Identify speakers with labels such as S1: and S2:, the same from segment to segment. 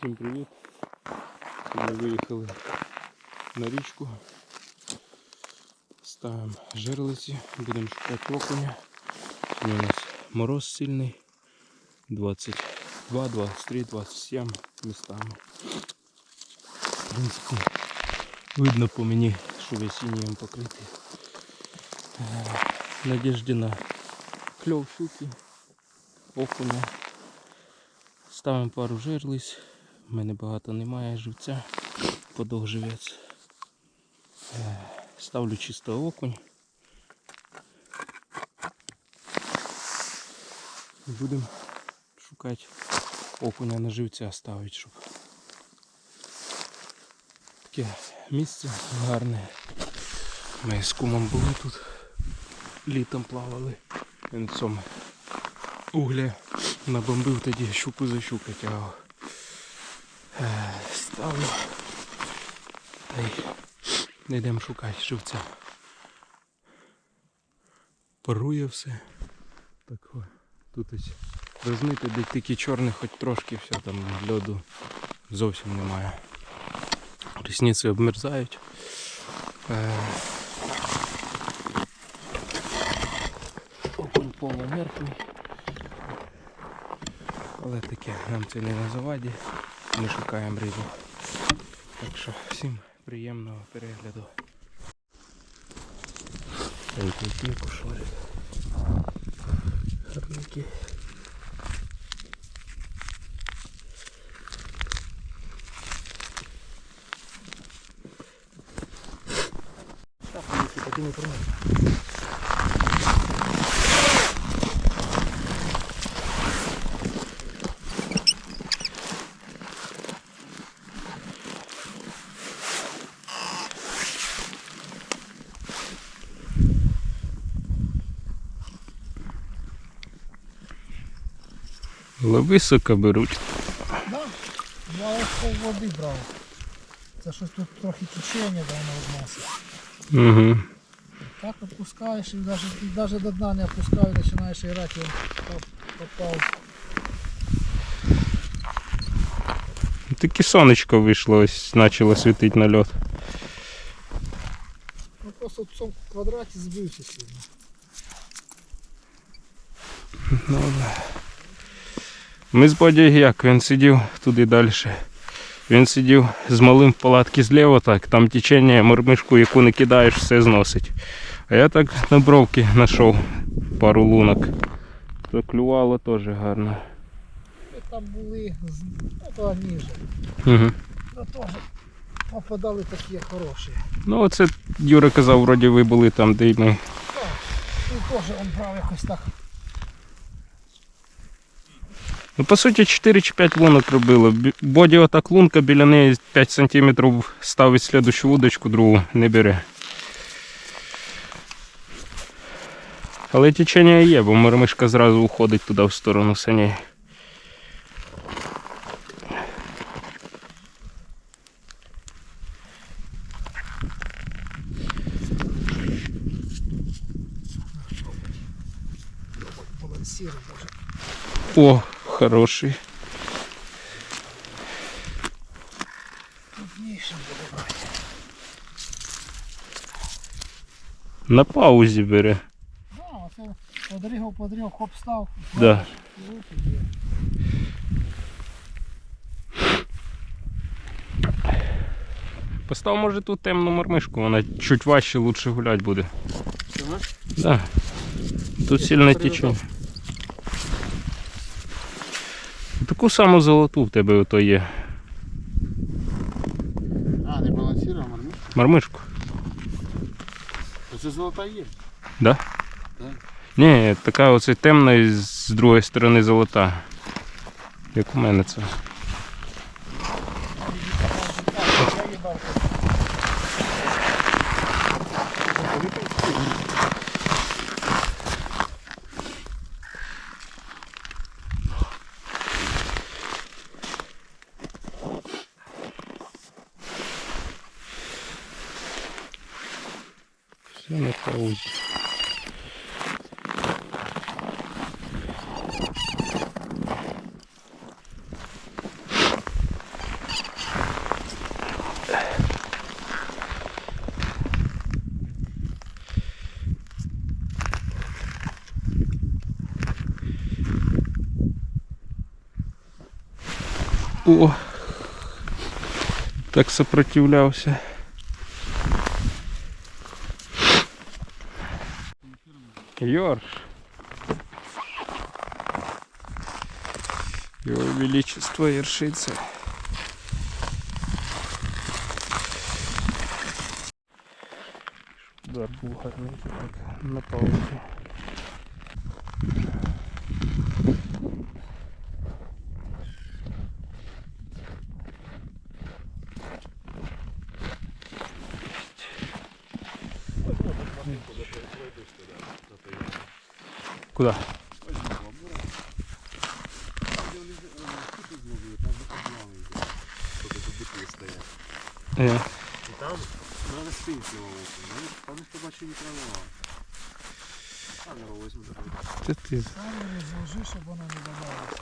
S1: Всім привіт! Ми виїхали на річку. Ставимо жерлиці, будемо шукати окуня. Сьогодні у нас мороз сильний. 22, 23, 27 містами. В принципі, видно по мені, що весь інеєм покритий. Е, Надіжді на кльов щуки, окуня. Ставимо пару жерлиць. У мене багато немає живця, подовг живець. Е, Ставлю чисто окунь. Будемо шукати окуня на живця ставити, щоб таке місце гарне. Ми з кумом були тут, літом плавали. Він цьому угля набомбив тоді щуку за щуку тягав. Е, Ставлю. Та й не йдемо шукати живця. Парує все. Так тут ось розмити, де тільки чорний, хоч трошки все там льоду зовсім немає. Рісниці обмерзають. Е, Окунь полумертвий. Але таке, нам це не на заваді. Ми шукаємо рибу. Так що всім приємного перегляду. Ой, кушорик. Гарненький. Так, таки не Але високо беруть.
S2: Да, я ось пол води брав. Це щось тут трохи течення да, воно.
S1: Угу.
S2: Так опускаєш і навіть, навіть до дна не опускаю, починаєш грати, оп, попав.
S1: Таке сонечко вийшло, ось почало світити на льот.
S2: Ну просто в цьому квадраті збився сильно.
S1: Ми з Бодією як, він сидів туди далі. Він сидів з малим в палатці зліва, так, там течення, мормишку, яку не кидаєш, все зносить. А я так на бровки знайшов пару лунок. То клювало теж гарно.
S2: Там були, з- ну то ніже.
S1: Угу.
S2: Ну теж попадали такі хороші.
S1: Ну оце Юра казав, вроді ви були там, де й ми.
S2: Так, і теж він брав якось так.
S1: Ну, по суті, 4 чи 5 лунок робило. Бі- Боді отак лунка, біля неї 5 см ставить слідущу вудочку, другу не бере. Але течення є, бо мормишка зразу уходить туди в сторону саней.
S2: Балансірує даже.
S1: О, Хороший. На паузі бере.
S2: Да, оце подригав, подригав, хоп став.
S1: Да. Постав, може, тут темну мормишку, вона чуть важче, лучше гулять буде. Да. Тут сильне течення. Таку саму золоту в тебе ото є.
S3: А, не балансував мармишку?
S1: Мармишку.
S3: То Це золота є.
S1: Да?
S3: Да.
S1: Ні, така оце темна і з другої сторони золота. Як у мене це. О! Так сопротивлявся. Йорш. Его Величество Ершица. Удар був гарний на паузі. Куда? Е,
S3: І там треба спинки ловити. Ну, там ніхто бачив не травила. Камеру візьму давай.
S1: Та ти
S2: Камеру зложи, щоб вона не валялася.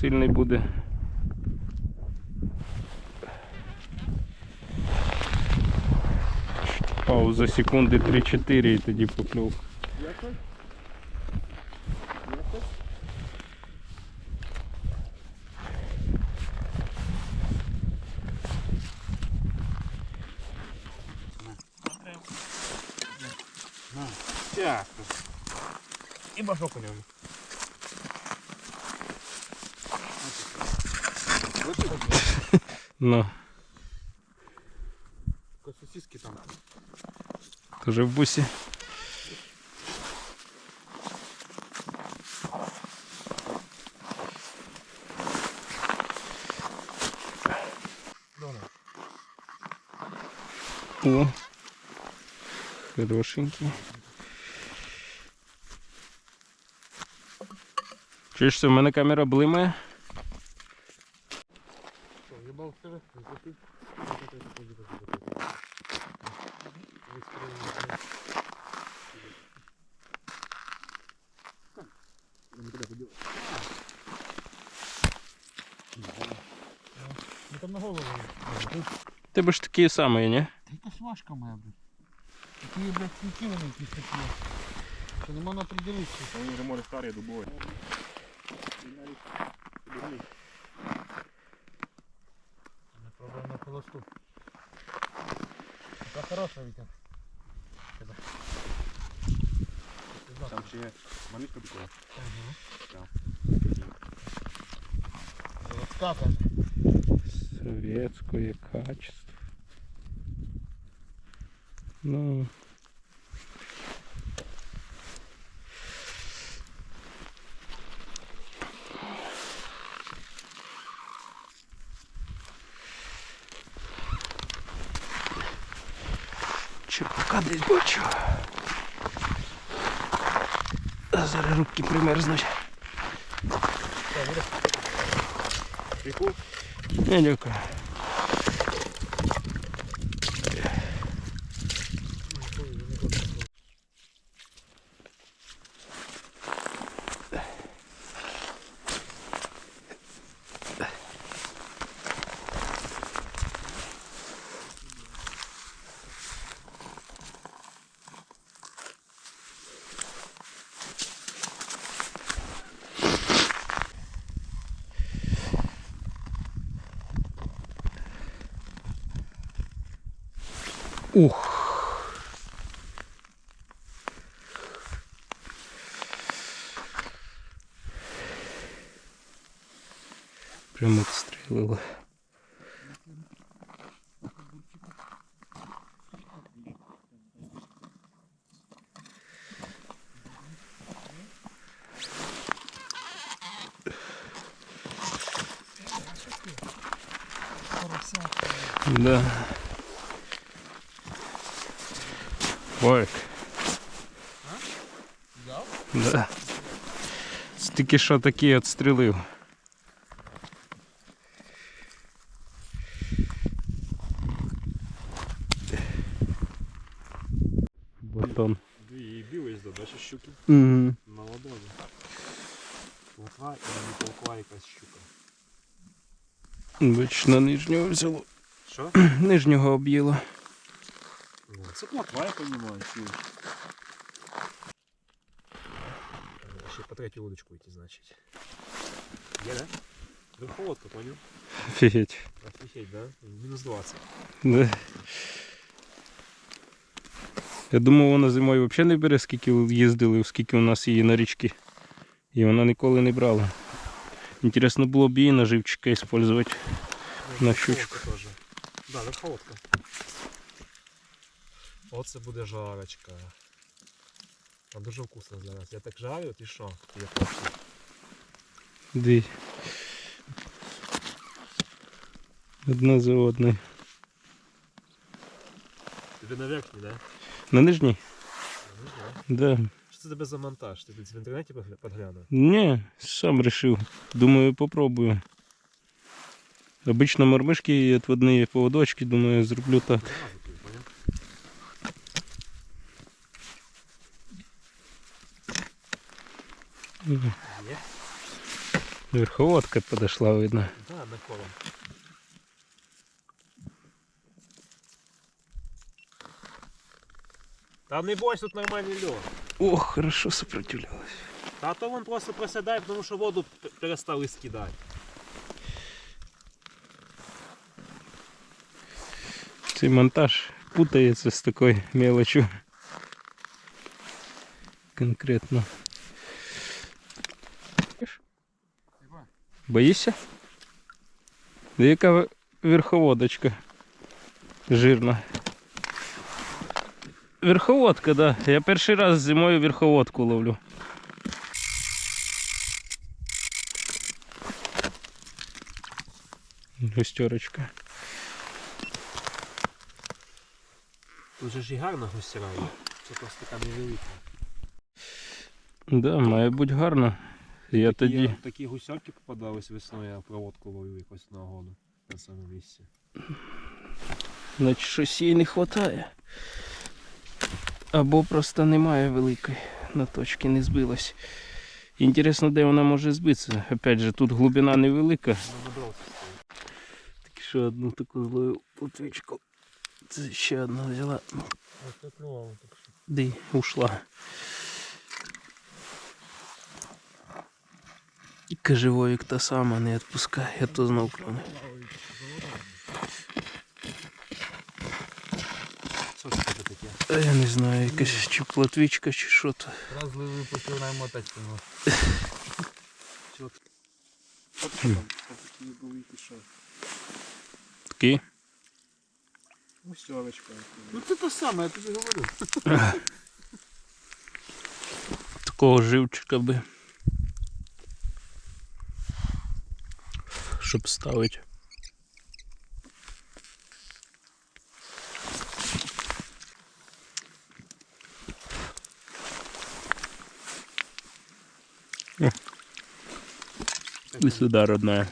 S1: сильний буде. Пауза секунди 3-4 і тоді покльов.
S3: Так. І башок у ньому.
S1: Ну,
S3: Сосиски там.
S1: Тоже в бусі. О, хорошенький. Чуєш, що в мене камера блимає?
S2: Ну там на голову.
S1: Тебе ж такі самі, ні?
S3: Та яка сважка моя, блядь. Такі, блядь, ключі вони якісь такі. Що не можна определитися.
S4: Вони вже море старі дубові.
S2: Пробуємо на холосту. Така хороша, Вітя.
S4: Там ще є малютка бікова.
S2: Заводська каже.
S1: Советское качество. Ну. Черпака десь бачу. Зараз руки примерзнуть.
S4: Піку?
S1: Не, дякую. Да. Ой. Да. Тільки що такі відстрілив. Батон.
S4: І білий задача щуки.
S1: Угу.
S4: Молодого. Плотва і не толкова якась щука.
S1: Бач, на нижнього взяло.
S4: Що?
S1: Нижнього об'їло.
S4: Це плотва, я розумію, ще по третю удочку йти, значить. Є, да? Верховодка, понял?
S1: Офігеть.
S4: Офігеть, да? Мінус 20.
S1: Да. Я думав, вона зимою взагалі не бере, скільки їздили, скільки у нас її на річці. І вона ніколи не брала. Інтересно було б її на живчика використовувати.
S4: Ну,
S1: На
S4: верховодка теж. Да, верховодка. Оце буде жарочка. А дуже вкусно зараз. Я так жарю, ти що? Я хочу.
S1: Дві. Одна за одною.
S4: Тобі на верхній, да?
S1: На нижній?
S4: Ну, да.
S1: Да.
S4: Що це тебе за монтаж? Ти десь в інтернеті підглянув?
S1: Ні, сам решив. Думаю, попробую. Обично мормишки і отводні поводочки, думаю, зроблю так.
S4: Зразу ти, поняв? Є?
S1: Верховодка подошла, видно.
S4: Да, на колом. Та не бойся, тут нормальний льод.
S1: Ох, хорошо сопротивлялась.
S4: Та то він просто просідає, тому що воду п- перестали скидати.
S1: Цей монтаж путається з такою мелочью. Конкретно. Боїшся? Да яка верховодочка жирна. Верховодка, да. Я перший раз зимою верховодку ловлю. Густерочка.
S4: Тут же ж і гарно гусірає. Це просто така невелика.
S1: Да, має бути гарно. Я тоді.
S4: Такі, такі гусярки попадались весною, я проводку ловив якось на году на цьому місці.
S1: Значить, щось їй не вистачає. Або просто немає великої на точки, не збилась. Інтересно, де вона може збитися. Опять же, тут глибина невелика. Так що одну таку злою плотвичку. Це ще одна взяла.
S4: Ось так клювало так що.
S1: Де ушла. І Кажевоїк та сама не відпускає, а то знов клюне.
S4: Що це таке таке?
S1: А я не знаю, якась чи плотвичка, чи що то.
S3: Разливий починає мотати його. Гусьовочка. Ну це те саме, я тобі говорю.
S1: такого живчика би. Щоб ставити. О. І сюди родная.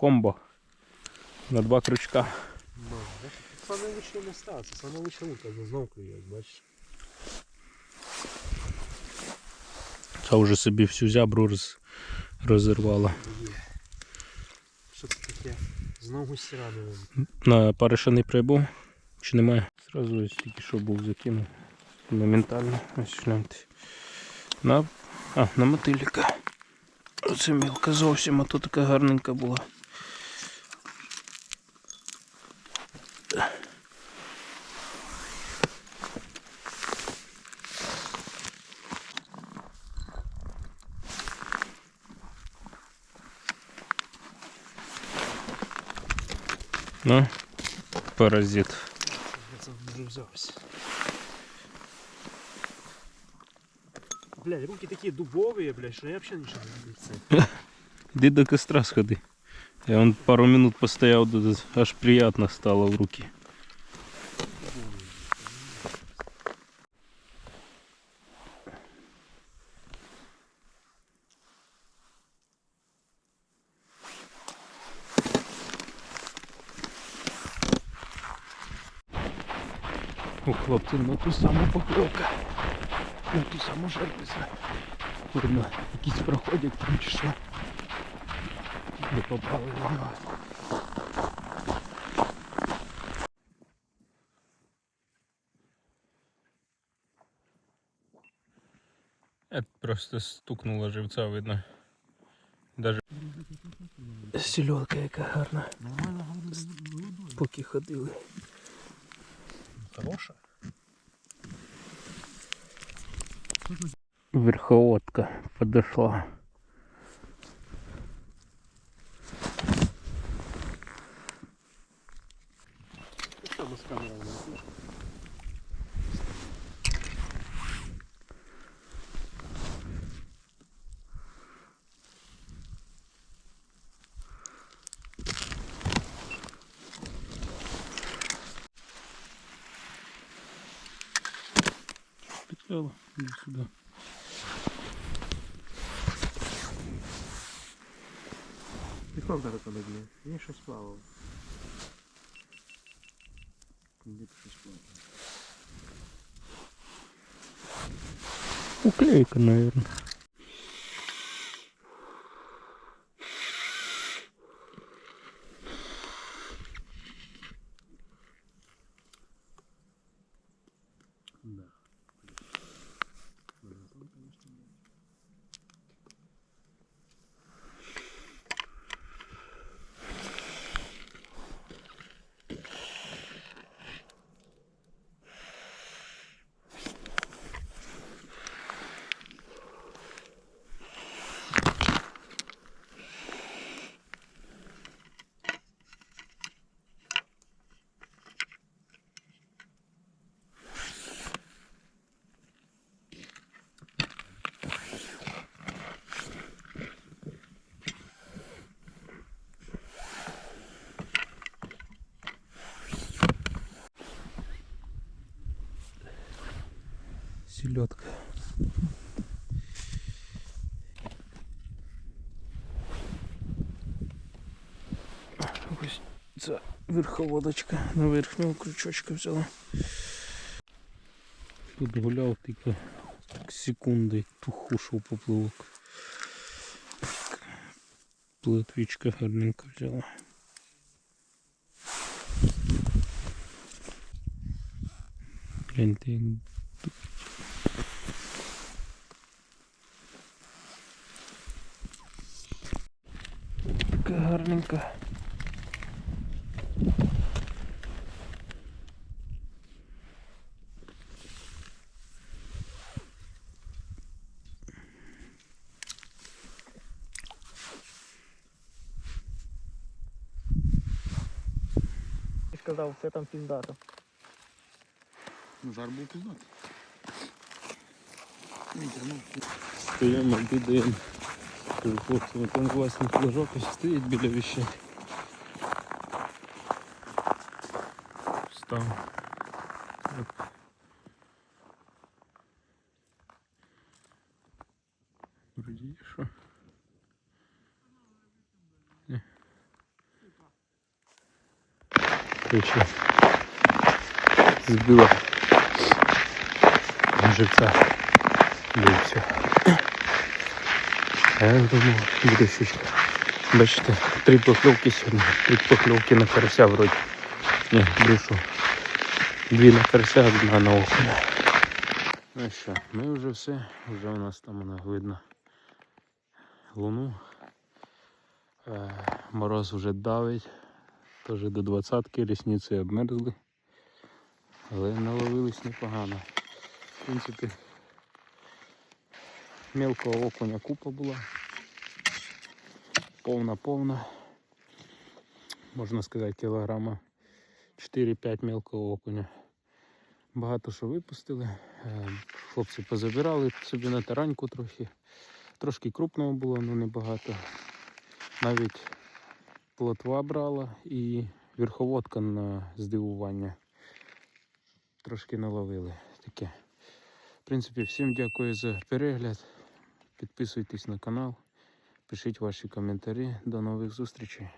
S1: Комбо. На два крючка.
S4: Це саме лучше це саме лука, знов клює, бачиш.
S1: Це вже собі всю зябру роз... розірвала.
S4: Що це таке? Знов гусіра.
S1: На париша не прибув. Чи немає? Зразу ось тільки що був закинув. Моментально. Ось гляньте. На... А, на мотиліка. Оце мілка зовсім, а то така гарненька була. Ну, паразит.
S4: Я це вже взявся. Блядь, руки такі дубові, блядь, що я взагалі нічого не це.
S1: Іди до костра сходи. Я вон пару минут постояв, тут аж приятно стало в руки. У хлопців на ту саму покльовка. на ту саму железо. Видно, якісь проходять там чи що. Не попали на нього. Это просто стукнуло живця, видно. Даже Сільотка яка гарна. Поки ходили.
S4: Хороша.
S1: Верховодка подошла.
S3: Піхов зараз там одне. Він щось плавав. Де щось плавав?
S1: Уклейка, наверное. Селедка. Ось ця верховодочка на верхнього крючочка взяла. Тут гуляв так секунди, тухушив поплавок. Плотвічка гарненько взяла. Гляньте, як Така гарненька.
S2: Ти сказав, все там піздато.
S3: Ну, жар був пізнати.
S1: Стоїмо, обідаємо. Кажу, хлопці, ну там власний флажок ось стоїть біля вещей. Встав. Оп. Вроді є що. Ні. Короче, збила живця. Да Думав, буде щучка. Бачите, три покльовки сьогодні, три покльовки на карася вроді. Ні, брешу. Дві на карася, одна на окуня. Ну що, ми вже все, вже у нас там вона видно луну. Е, мороз вже давить, теж до двадцятки рісниці обмерзли. Але наловились непогано. В принципі, мелкого окуня купа була. Повна-повна. Можна сказати, кілограма 4-5 мелкого окуня. Багато що випустили. Е, Хлопці позабирали собі на тараньку трохи. Трошки крупного було, але небагато. Навіть плотва брала і верховодка на здивування. Трошки наловили таке. В принципі, всім дякую за перегляд. Підписуйтесь на канал, пишіть ваші коментарі. До нових зустрічей.